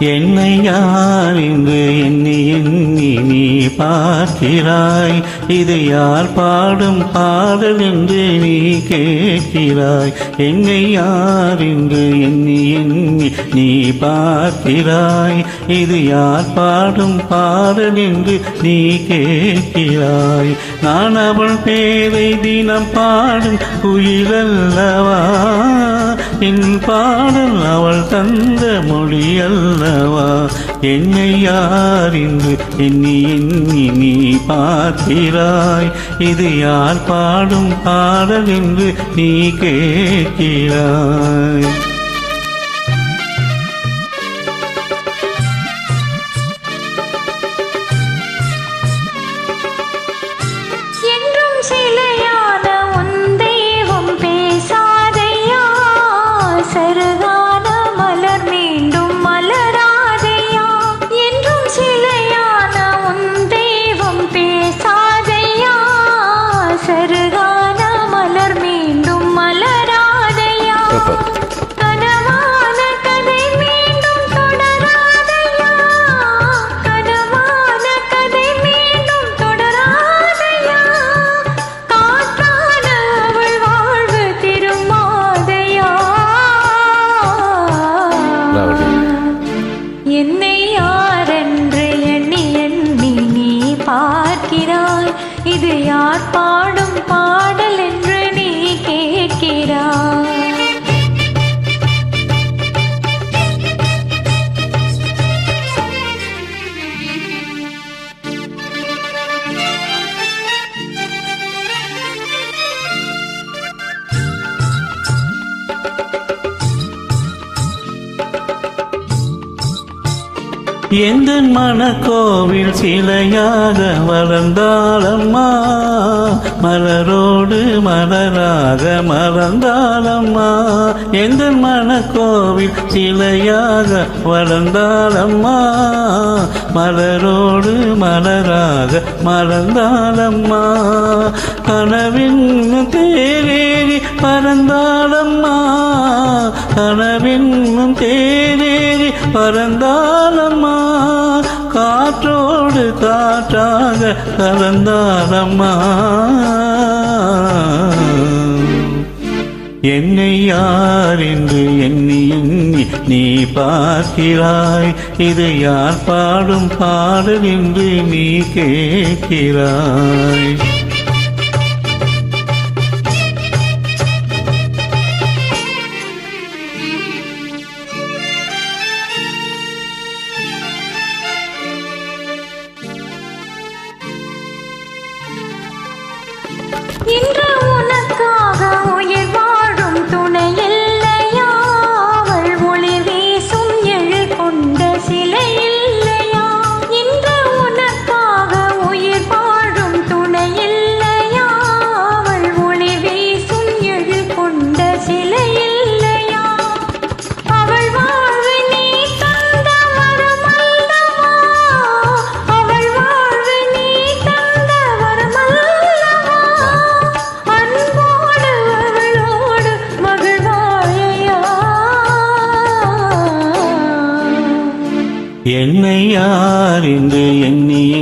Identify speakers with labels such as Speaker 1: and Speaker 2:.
Speaker 1: என்னை யார் என்று எண்ணி எண்ணி நீ பார்க்கிறாய் இது யார் பாடும் பாடல் என்று நீ கேட்கிறாய். எங்கை யார் என்று எண்ணி எண்ணி நீ பார்க்கிறாய் இது யார் பாடும் பாடல் என்று நீ கேட்கிறாய். நான் அவள் பேரை தினம் பாடும் உயிரல்லவா என் பாடல் அவள் தந்த மொழி அல்லவா என்னை யார் என்று எண்ணி எண்ணி நீ பார்க்கிறாய். இது யார் பாடும் பாடல் என்று நீ கேட்கிறாய்.
Speaker 2: திரும்பாதையா என்னை யாரென்று எண்ணி எண்ணி நீ பார்க்கிறாய். இது யார் பாடும் பாடல்?
Speaker 1: எந்த மனக்கோவில் சிலையாக வளர்ந்தாளம்மா? மலரோடு மலராக மறந்தாளம்மா எந்த மனக்கோவில் சிலையாக வளர்ந்தாளம்மா? மலரோடு மலராக மறந்தாளம்மா கனவின் தேரேறி பறந்தாளம்மா? கனவின் தேரேறி பறந்தாலம்மா காற்றோடு காற்றாக கலந்தாளம்மா என்னை யார் என்று எண்ணி எண்ணி நீ பார்க்கிறாய். இது யார் பாடும் பாடல் என்று நீ கேட்கிறாய்.
Speaker 2: இன்று